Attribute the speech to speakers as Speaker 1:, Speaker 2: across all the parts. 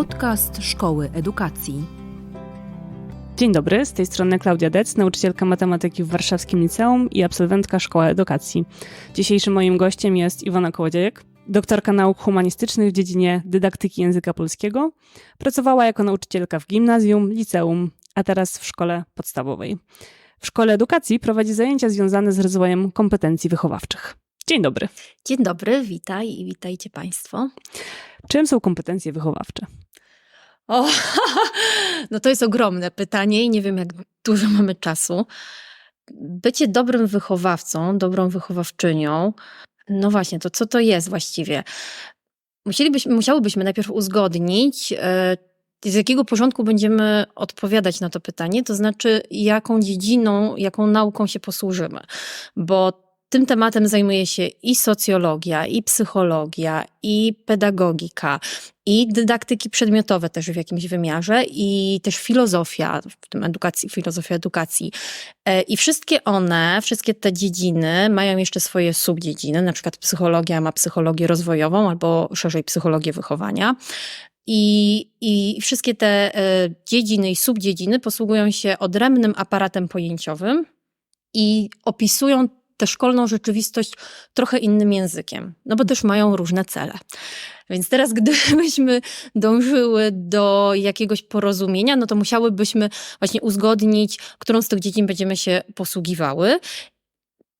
Speaker 1: Podcast Szkoły Edukacji.
Speaker 2: Dzień dobry, z tej strony Klaudia Dec, nauczycielka matematyki w Warszawskim Liceum i absolwentka Szkoły Edukacji. Dzisiejszym moim gościem jest Iwona Kołodziejek, doktorka nauk humanistycznych w dziedzinie dydaktyki języka polskiego. Pracowała jako nauczycielka w gimnazjum, liceum, a teraz w szkole podstawowej. W Szkole Edukacji prowadzi zajęcia związane z rozwojem kompetencji wychowawczych. Dzień dobry.
Speaker 3: Dzień dobry, witaj i witajcie Państwo.
Speaker 2: Czym są kompetencje wychowawcze?
Speaker 3: O, no to jest ogromne pytanie i nie wiem, jak dużo mamy czasu. Bycie dobrym wychowawcą, dobrą wychowawczynią, no właśnie, to co to jest właściwie? Musielibyśmy, musiałybyśmy najpierw uzgodnić, e, z jakiego porządku będziemy odpowiadać na to pytanie, to znaczy, jaką dziedziną, jaką nauką się posłużymy. Bo tym tematem zajmuje się i socjologia, i psychologia, i pedagogika, i dydaktyki przedmiotowe też w jakimś wymiarze, i też filozofia, w tym edukacji, filozofia edukacji. E, I wszystkie one, wszystkie te dziedziny mają jeszcze swoje subdziedziny, na przykład psychologia ma psychologię rozwojową albo szerzej psychologię wychowania. I, I wszystkie te e, dziedziny i subdziedziny posługują się odrębnym aparatem pojęciowym i opisują tę szkolną rzeczywistość trochę innym językiem, no bo też mają różne cele. Więc teraz, gdybyśmy dążyły do jakiegoś porozumienia, no to musiałybyśmy właśnie uzgodnić, którą z tych dziedzin będziemy się posługiwały.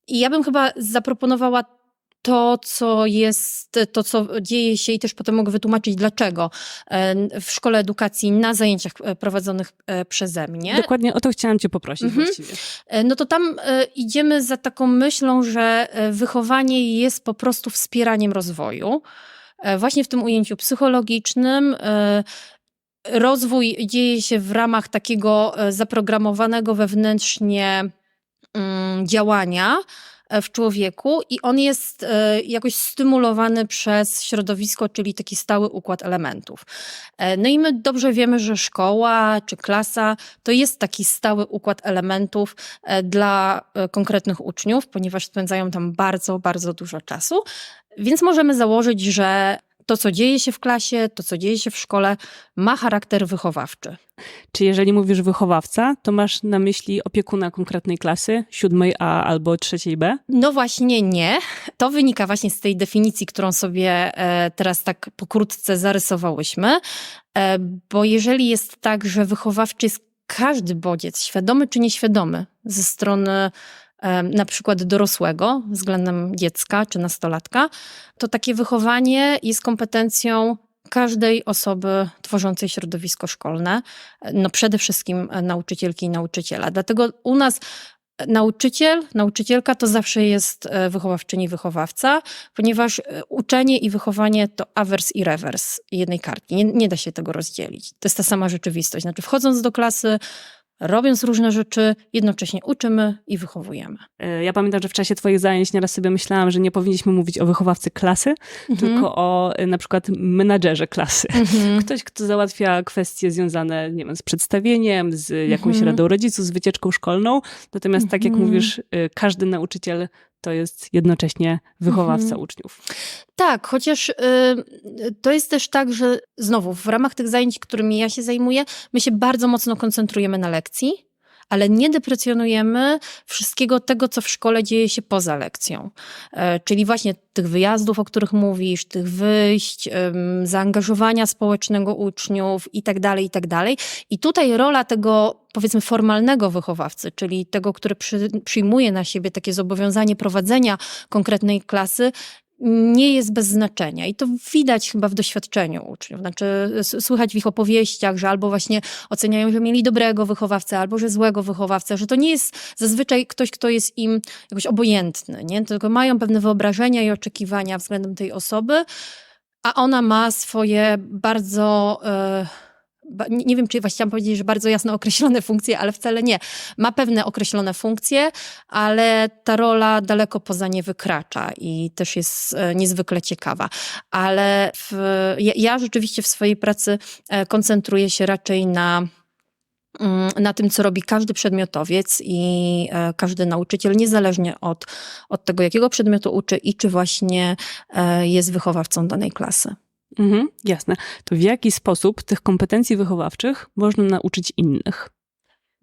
Speaker 3: I ja bym chyba zaproponowała to, co jest, to, co dzieje się, i też potem mogę wytłumaczyć, dlaczego e, w szkole edukacji na zajęciach e, prowadzonych e, przeze mnie.
Speaker 2: Dokładnie o to chciałam Cię poprosić mhm. właściwie.
Speaker 3: No to tam idziemy za taką myślą, że wychowanie jest po prostu wspieraniem rozwoju. Właśnie w tym ujęciu psychologicznym. Rozwój dzieje się w ramach takiego zaprogramowanego wewnętrznie mm, działania, w człowieku i on jest e, jakoś stymulowany przez środowisko, czyli taki stały układ elementów. E, no i my dobrze wiemy, że szkoła czy klasa to jest taki stały układ elementów e, dla konkretnych uczniów, ponieważ spędzają tam bardzo, bardzo dużo czasu. Więc możemy założyć, że to, co dzieje się w klasie, to, co dzieje się w szkole, ma charakter wychowawczy.
Speaker 2: Czy jeżeli mówisz wychowawca, to masz na myśli opiekuna konkretnej klasy, siódmej A albo trzeciej B?
Speaker 3: No właśnie nie. To wynika właśnie z tej definicji, którą sobie e, teraz tak pokrótce zarysowałyśmy. E, bo jeżeli jest tak, że wychowawczy jest każdy bodziec, świadomy czy nieświadomy, ze strony na przykład dorosłego względem dziecka czy nastolatka, to takie wychowanie jest kompetencją każdej osoby tworzącej środowisko szkolne, no przede wszystkim nauczycielki i nauczyciela. Dlatego u nas nauczyciel, nauczycielka to zawsze jest e, wychowawczyni, wychowawca, ponieważ e, uczenie i wychowanie to awers i rewers jednej kartki. Nie, nie da się tego rozdzielić. To jest ta sama rzeczywistość. Znaczy wchodząc do klasy, robiąc różne rzeczy, jednocześnie uczymy i wychowujemy.
Speaker 2: E, ja pamiętam, że w czasie Twoich zajęć nieraz sobie myślałam, że nie powinniśmy mówić o wychowawcy klasy, mhm. tylko o e, na przykład menadżerze klasy. Mhm. Ktoś, kto załatwia kwestie związane nie wiem, z przedstawieniem, z jakąś mhm. radą rodziców, z wycieczką szkolną. Natomiast tak jak mhm. mówisz, e, każdy nauczyciel to jest jednocześnie wychowawca mhm. uczniów.
Speaker 3: Tak, chociaż y, to jest też tak, że znowu w ramach tych zajęć, którymi ja się zajmuję, my się bardzo mocno koncentrujemy na lekcji ale nie deprecjonujemy wszystkiego tego, co w szkole dzieje się poza lekcją. E, czyli właśnie tych wyjazdów, o których mówisz, tych wyjść, zaangażowania społecznego uczniów i tak dalej, i tak dalej. I tutaj rola tego, powiedzmy, formalnego wychowawcy, czyli tego, który przy, przyjmuje na siebie takie zobowiązanie prowadzenia konkretnej klasy, nie jest bez znaczenia. I to widać chyba w doświadczeniu uczniów. Znaczy, słychać w ich opowieściach, że albo właśnie oceniają, że mieli dobrego wychowawcę, albo że złego wychowawcę, że to nie jest zazwyczaj ktoś, kto jest im jakoś obojętny, nie? tylko mają pewne wyobrażenia i oczekiwania względem tej osoby, a ona ma swoje bardzo. Yy, nie wiem, czy właściwie chciałam powiedzieć, że bardzo jasno określone funkcje, ale wcale nie. Ma pewne określone funkcje, ale ta rola daleko poza nie wykracza i też jest e, niezwykle ciekawa. Ale w, ja rzeczywiście w swojej pracy e, koncentruję się raczej na mm, na tym, co robi każdy przedmiotowiec i e, każdy nauczyciel, niezależnie od, od tego, jakiego przedmiotu uczy i czy właśnie jest wychowawcą danej klasy.
Speaker 2: Mhm, jasne. To w jaki sposób tych kompetencji wychowawczych można nauczyć innych?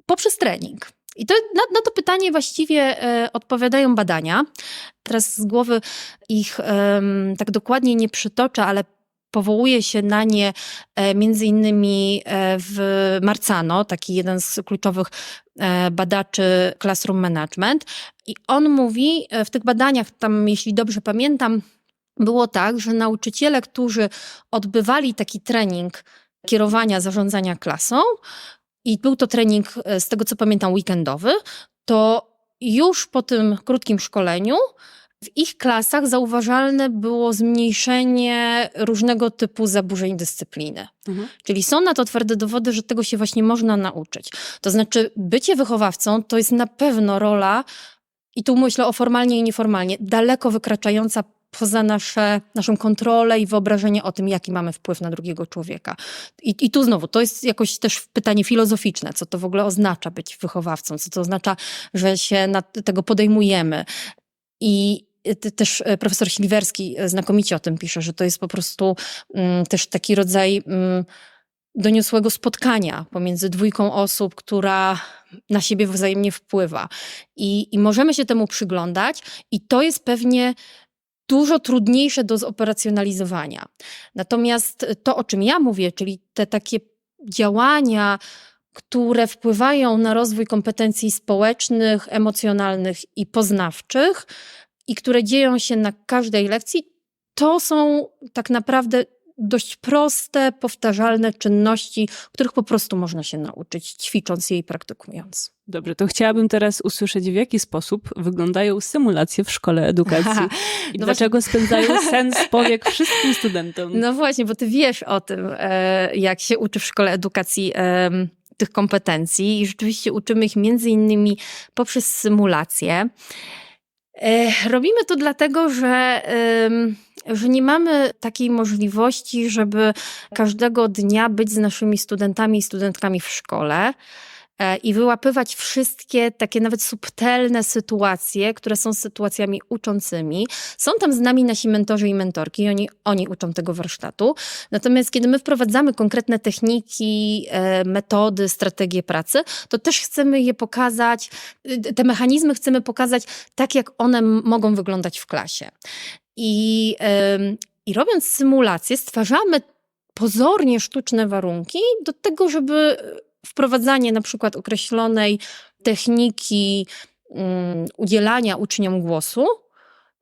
Speaker 3: Poprzez trening. I to, na, na to pytanie właściwie e, odpowiadają badania. Teraz z głowy ich em, tak dokładnie nie przytoczę, ale powołuje się na nie e, między innymi e, w Marcano, taki jeden z kluczowych e, badaczy Classroom Management. I on mówi e, w tych badaniach, tam jeśli dobrze pamiętam, było tak, że nauczyciele, którzy odbywali taki trening kierowania, zarządzania klasą, i był to trening, e, z tego co pamiętam, weekendowy, to już po tym krótkim szkoleniu w ich klasach zauważalne było zmniejszenie różnego typu zaburzeń dyscypliny.
Speaker 2: Mhm.
Speaker 3: Czyli są na to twarde dowody, że tego się właśnie można nauczyć. To znaczy, bycie wychowawcą to jest na pewno rola, i tu myślę o formalnie i nieformalnie, daleko wykraczająca poza nasze, naszą kontrolę i wyobrażenie o tym, jaki mamy wpływ na drugiego człowieka. I, I tu znowu, to jest jakoś też pytanie filozoficzne, co to w ogóle oznacza być wychowawcą, co to oznacza, że się tego podejmujemy. I ty- też e, profesor Śliwerski e, znakomicie o tym pisze, że to jest po prostu mm, też taki rodzaj mm, doniosłego spotkania pomiędzy dwójką osób, która na siebie wzajemnie wpływa. I, I możemy się temu przyglądać, i to jest pewnie dużo trudniejsze do zoperacjonalizowania. Natomiast to, o czym ja mówię, czyli te takie działania, które wpływają na rozwój kompetencji społecznych, emocjonalnych i poznawczych, i które dzieją się na każdej lekcji, to są tak naprawdę dość proste, powtarzalne czynności, których po prostu można się nauczyć, ćwicząc je i praktykując.
Speaker 2: Dobrze, to chciałabym teraz usłyszeć, w jaki sposób wyglądają symulacje w szkole edukacji i
Speaker 3: No
Speaker 2: dlaczego spędzają sens powiek wszystkim studentom.
Speaker 3: No właśnie, bo ty wiesz o tym, e, jak się uczy w szkole edukacji em, tych kompetencji i rzeczywiście uczymy ich między innymi poprzez symulacje. E, Robimy to dlatego, że, że nie mamy takiej możliwości, żeby każdego dnia być z naszymi studentami i studentkami w szkole e, i wyłapywać wszystkie takie nawet subtelne sytuacje, które są sytuacjami uczącymi. Są tam z nami nasi mentorzy i mentorki, i oni, oni uczą tego warsztatu. Natomiast kiedy my wprowadzamy konkretne techniki, e, metody, strategie pracy, to też chcemy je pokazać, y, te mechanizmy chcemy pokazać tak, jak one mogą wyglądać w klasie. I, I robiąc symulacje, stwarzamy pozornie sztuczne warunki do tego, żeby wprowadzanie na przykład określonej techniki mm, udzielania uczniom głosu,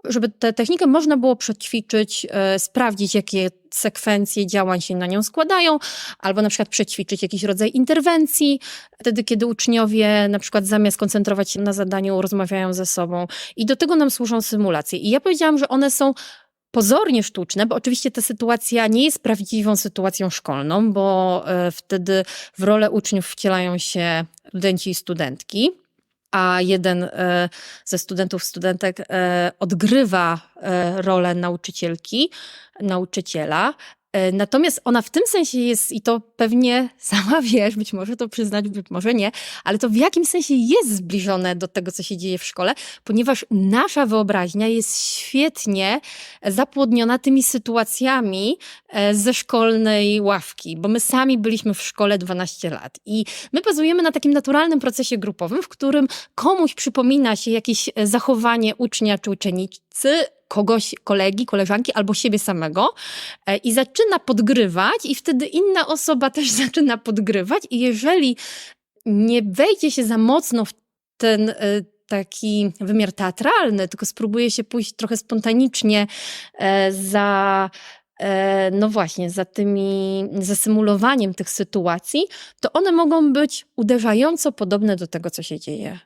Speaker 3: żeby tę technikę można było przećwiczyć, e, sprawdzić, jakie sekwencje działań się na nią składają, albo na przykład przećwiczyć jakiś rodzaj interwencji, wtedy, kiedy uczniowie na przykład zamiast koncentrować się na zadaniu, rozmawiają ze sobą. I do tego nam służą symulacje. I ja powiedziałam, że one są pozornie sztuczne, bo oczywiście ta sytuacja nie jest prawdziwą sytuacją szkolną, bo e, wtedy w rolę uczniów wcielają się studenci i studentki a jeden e, ze studentów, studentek e, odgrywa e, rolę nauczycielki, nauczyciela. E, Natomiast ona w tym sensie jest, i to pewnie sama wiesz, być może to przyznać, być może nie, ale to w jakim sensie jest zbliżone do tego, co się dzieje w szkole, ponieważ nasza wyobraźnia jest świetnie zapłodniona tymi sytuacjami e, ze szkolnej ławki, bo my sami byliśmy w szkole 12 lat i my bazujemy na takim naturalnym procesie grupowym, w którym komuś przypomina się jakieś e, zachowanie ucznia czy uczennicy, kogoś, kolegi, koleżanki albo siebie samego e, i zaczyna podgrywać i wtedy inna osoba też zaczyna podgrywać i jeżeli nie wejdzie się za mocno w ten e, taki wymiar teatralny, tylko spróbuje się pójść trochę spontanicznie e, za no właśnie, za tymi, za symulowaniem tych sytuacji, to one mogą być uderzająco podobne do tego, co się dzieje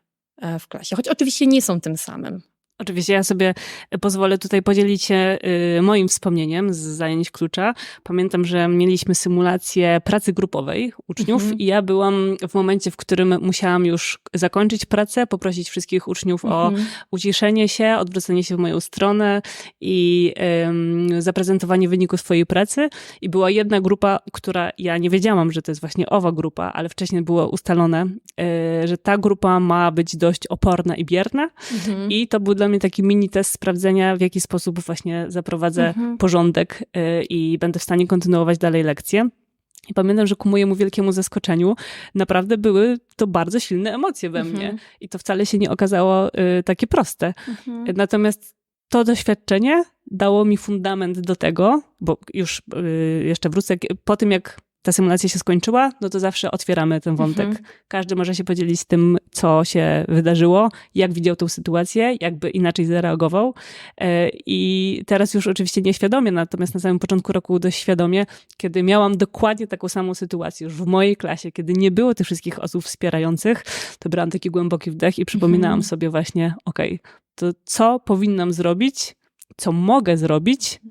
Speaker 3: w klasie. Choć oczywiście nie są tym samym.
Speaker 2: Oczywiście ja sobie pozwolę tutaj podzielić się y, moim wspomnieniem z zajęć klucza. Pamiętam, że mieliśmy symulację pracy grupowej uczniów
Speaker 3: Mhm.
Speaker 2: i ja byłam w momencie, w którym musiałam już zakończyć pracę, poprosić wszystkich uczniów o
Speaker 3: Mhm.
Speaker 2: uciszenie się, odwrócenie się w moją stronę i ym, zaprezentowanie wyniku swojej pracy. I była jedna grupa, która ja nie wiedziałam, że to jest właśnie owa grupa, ale wcześniej było ustalone, y, że ta grupa ma być dość oporna i bierna.
Speaker 3: Mhm.
Speaker 2: I to był dla dla mnie taki mini test sprawdzenia, w jaki sposób właśnie zaprowadzę
Speaker 3: Mhm.
Speaker 2: porządek y, i będę w stanie kontynuować dalej lekcje. I pamiętam, że ku mojemu wielkiemu zaskoczeniu naprawdę były to bardzo silne emocje we mnie.
Speaker 3: Mhm.
Speaker 2: I to wcale się nie okazało y, takie proste.
Speaker 3: Mhm.
Speaker 2: Natomiast to doświadczenie dało mi fundament do tego, bo już y, jeszcze wrócę, po tym jak ta symulacja się skończyła, no to zawsze otwieramy ten wątek.
Speaker 3: Mhm.
Speaker 2: Każdy może się podzielić z tym, co się wydarzyło, jak widział tą sytuację, jakby inaczej zareagował. E, I teraz już oczywiście nieświadomie, natomiast na samym początku roku dość świadomie, kiedy miałam dokładnie taką samą sytuację już w mojej klasie, kiedy nie było tych wszystkich osób wspierających, to brałam taki głęboki wdech i przypominałam
Speaker 3: Mhm.
Speaker 2: sobie właśnie, okej, to co powinnam zrobić, co mogę zrobić,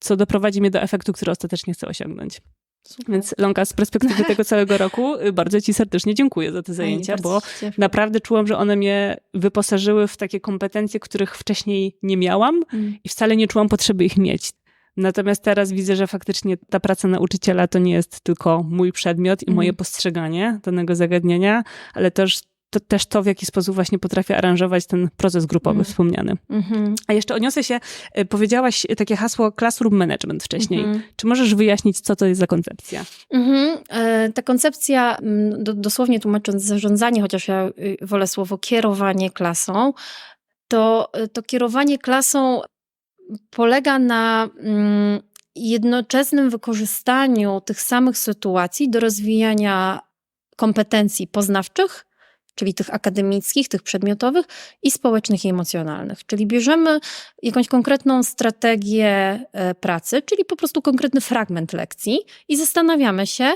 Speaker 2: co doprowadzi mnie do efektu, który ostatecznie chcę osiągnąć.
Speaker 3: Super.
Speaker 2: Więc Lonka, z perspektywy tego całego roku, y, bardzo Ci serdecznie dziękuję za te zajęcia, bo naprawdę czułam, że one mnie wyposażyły w takie kompetencje, których wcześniej nie miałam
Speaker 3: Mm.
Speaker 2: i wcale nie czułam potrzeby ich mieć. Natomiast teraz widzę, że faktycznie ta praca nauczyciela to nie jest tylko mój przedmiot i
Speaker 3: Mhm.
Speaker 2: moje postrzeganie danego zagadnienia, ale też to, też to, w jaki sposób właśnie potrafię aranżować ten proces grupowy
Speaker 3: Mhm.
Speaker 2: wspomniany.
Speaker 3: Mhm.
Speaker 2: A jeszcze odniosę się, y, powiedziałaś takie hasło classroom management wcześniej.
Speaker 3: Mhm.
Speaker 2: Czy możesz wyjaśnić, co to jest za koncepcja?
Speaker 3: E, Ta koncepcja, mm, do, dosłownie tłumacząc zarządzanie, chociaż ja y, wolę słowo kierowanie klasą, to, to kierowanie klasą polega na mm, jednoczesnym wykorzystaniu tych samych sytuacji do rozwijania kompetencji poznawczych, czyli tych akademickich, tych przedmiotowych i społecznych i emocjonalnych. Czyli bierzemy jakąś konkretną strategię e, pracy, czyli po prostu konkretny fragment lekcji i zastanawiamy się,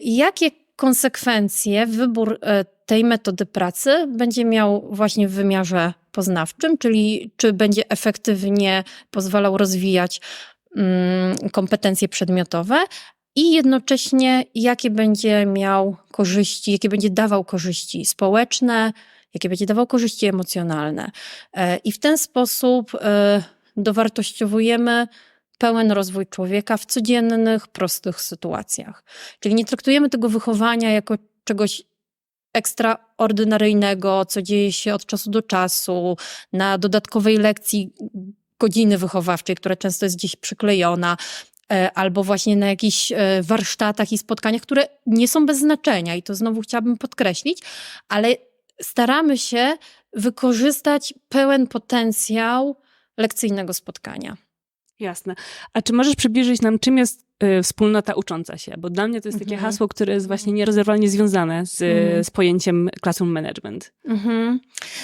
Speaker 3: jakie konsekwencje wybór e, tej metody pracy będzie miał właśnie w wymiarze poznawczym, czyli czy będzie efektywnie pozwalał rozwijać mm, kompetencje przedmiotowe i jednocześnie jakie będzie miał korzyści, jakie będzie dawał korzyści społeczne, jakie będzie dawał korzyści emocjonalne. E, I w ten sposób e, dowartościowujemy pełen rozwój człowieka w codziennych, prostych sytuacjach. Czyli nie traktujemy tego wychowania jako czegoś ekstraordynaryjnego, co dzieje się od czasu do czasu, na dodatkowej lekcji godziny wychowawczej, która często jest gdzieś przyklejona, albo właśnie na jakichś e, warsztatach i spotkaniach, które nie są bez znaczenia i to znowu chciałabym podkreślić, ale staramy się wykorzystać pełen potencjał lekcyjnego spotkania.
Speaker 2: Jasne. A czy możesz przybliżyć nam, czym jest y, wspólnota ucząca się? Bo dla mnie to jest takie
Speaker 3: Mhm.
Speaker 2: hasło, które jest właśnie nierozerwalnie związane z,
Speaker 3: Mhm.
Speaker 2: z pojęciem classroom management.
Speaker 3: Mhm.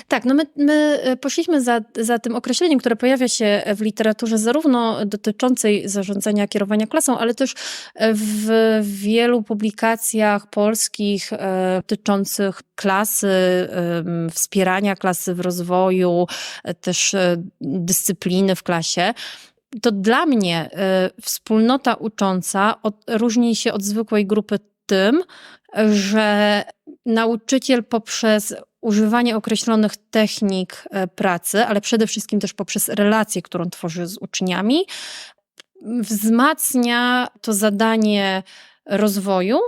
Speaker 3: Tak, no my, my e, poszliśmy za, za tym określeniem, które pojawia się w literaturze zarówno dotyczącej zarządzania kierowania klasą, ale też w wielu publikacjach polskich e, dotyczących klasy, em, wspierania klasy w rozwoju, e, też e, dyscypliny w klasie. To dla mnie e, wspólnota ucząca od, różni się od zwykłej grupy tym, że nauczyciel poprzez używanie określonych technik e, pracy, ale przede wszystkim też poprzez relację, którą tworzy z uczniami, wzmacnia to zadanie rozwoju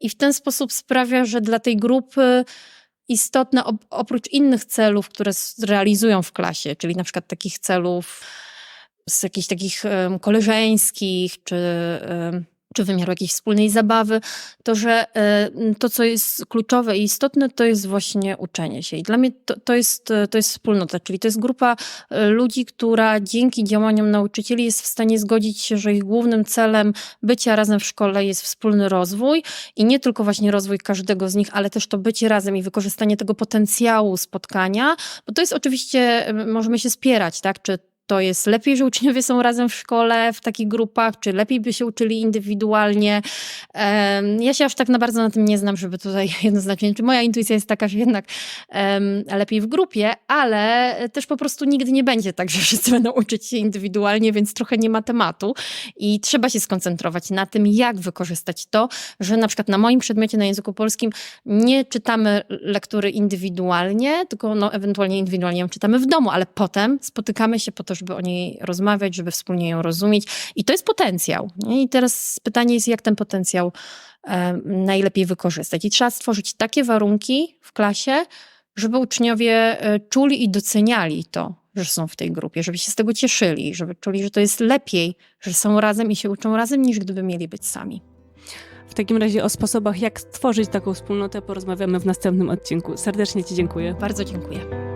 Speaker 3: i w ten sposób sprawia, że dla tej grupy istotne op- oprócz innych celów, które realizują w klasie, czyli na przykład takich celów z jakichś takich koleżeńskich, czy, czy wymiaru jakiejś wspólnej zabawy, to że e, to, co jest kluczowe i istotne, to jest właśnie uczenie się. I dla mnie to, to, jest, e, to jest wspólnota, czyli to jest grupa e, ludzi, która dzięki działaniom nauczycieli jest w stanie zgodzić się, że ich głównym celem bycia razem w szkole jest wspólny rozwój i nie tylko właśnie rozwój każdego z nich, ale też to bycie razem i wykorzystanie tego potencjału spotkania, bo to jest oczywiście, możemy się spierać, tak, czy to jest lepiej, że uczniowie są razem w szkole, w takich grupach, czy lepiej by się uczyli indywidualnie. Em, Ja się aż tak na bardzo na tym nie znam, żeby tutaj jednoznacznie, czy moja intuicja jest taka, że jednak em, lepiej w grupie, ale też po prostu nigdy nie będzie tak, że wszyscy będą uczyć się indywidualnie, więc trochę nie ma tematu i trzeba się skoncentrować na tym, jak wykorzystać to, że na przykład na moim przedmiocie na języku polskim nie czytamy lektury indywidualnie, tylko no, ewentualnie indywidualnie ją czytamy w domu, ale potem spotykamy się po to, żeby o niej rozmawiać, żeby wspólnie ją rozumieć. I to jest potencjał. nie? I teraz pytanie jest, jak ten potencjał najlepiej wykorzystać. I trzeba stworzyć takie warunki w klasie, żeby uczniowie e, czuli i doceniali to, że są w tej grupie, żeby się z tego cieszyli, żeby czuli, że to jest lepiej, że są razem i się uczą razem, niż gdyby mieli być sami.
Speaker 2: W takim razie o sposobach, jak stworzyć taką wspólnotę, porozmawiamy w następnym odcinku. Serdecznie Ci dziękuję.
Speaker 3: Bardzo dziękuję.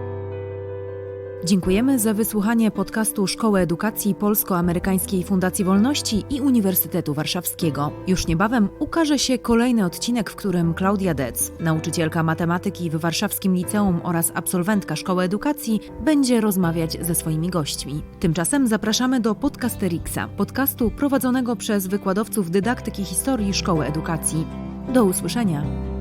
Speaker 1: Dziękujemy za wysłuchanie podcastu Szkoły Edukacji Polsko-Amerykańskiej Fundacji Wolności i Uniwersytetu Warszawskiego. Już niebawem ukaże się kolejny odcinek, w którym Klaudia Dec, nauczycielka matematyki w Warszawskim Liceum oraz absolwentka Szkoły Edukacji, będzie rozmawiać ze swoimi gośćmi. Tymczasem zapraszamy do Podcasterixa, podcastu prowadzonego przez wykładowców dydaktyki historii Szkoły Edukacji. Do usłyszenia!